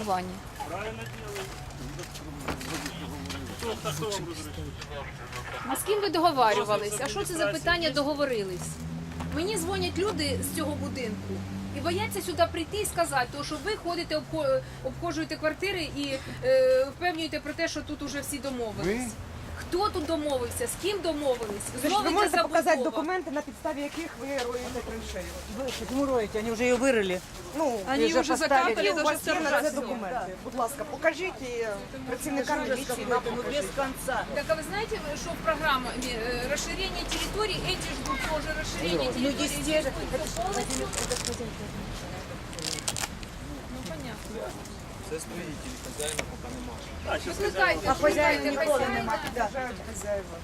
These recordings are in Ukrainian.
у ванні. А з ким ви договарювались? А що це за питання договорились? Мені дзвонять люди з цього будинку і бояться сюди прийти і сказати, то що ви ходите, обхожуєте квартири і е, впевнюєте про те, що тут уже всі домовились. Хто тут домовився? З ким домовились? Тож Знову ви йде можете показати забудова. документи, на підставі яких ви руїнете траншею? Вы почему роете? Они уже ее вырыли. Ну, Они ви уже поставили. закапали, у даже вас є на це всё. документи. Будь ласка, покажіть і е, працівникам міліції нам Ну без покажіть. конца. Так а вы знаете, что в программе э, расширение территорий, эти ждут тоже расширение Ну, территорий. естественно. Здесь полностью- Ну, понятно. Це і хазяїна поки немає. А хазяїна ніколи немає. Хазяїва.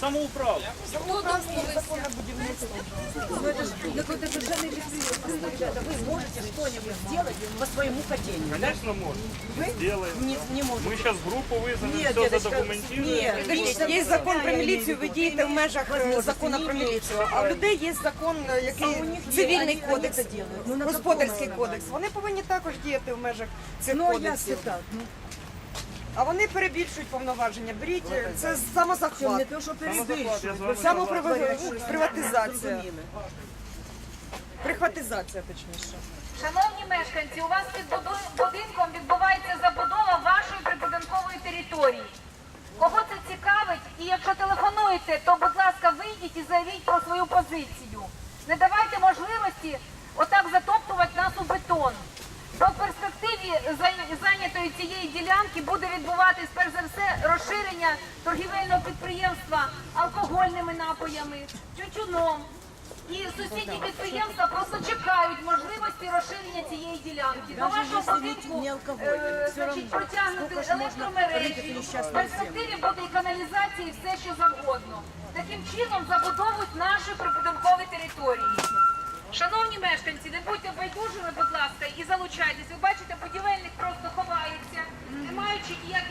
Самоуправ. Хто домовився? Законне будівництво. Ну это же какой-то совершенно предприятие. Ребята, вы можете что-нибудь сделать по своему хотению, да? Конечно, можно. Сделаем. Не, не можете. Мы сейчас группу вызовем, Нет, все деточка, задокументируем. нет. Підождіть, є закон про міліцію, ви дієте в межах е, закону про міліцію, а у людей є закон, е, який А у них є, цивільний вони- кодекс, вони це ділають. Ну, на господарський такому кодекс. Вони повинні також діяти в межах цих Ну, а як це кодексів. так? Ну, А вони перебільшують повноваження. Беріть, це це самозахват. не що перебільшують. Самоприватизація. Прихватизація, точніше. Шановні мешканці, у вас під будинком відбувається забудова вашої прибудинкової території. Кого це цікавить, і якщо телефонуєте, то будь ласка, вийдіть і заявіть про свою позицію. Не давайте можливості отак затоптувати нас у бетон. В перспективі зайнятої цієї ділянки буде відбуватись перш за все розширення торгівельного підприємства алкогольними напоями, тютюном. І сусідні підприємства просто чекають можливості розширення цієї ділянки. До вашого будинку е, значить, протягнути електромережі, в перспективі буде і каналізація, і все, що завгодно. Таким чином забудовують наші прибудинкові території. Шановні мешканці, не будьте байдужими, будь ласка, і залучайтесь. Ви бачите, будівельник просто ховається, не маючи ніяких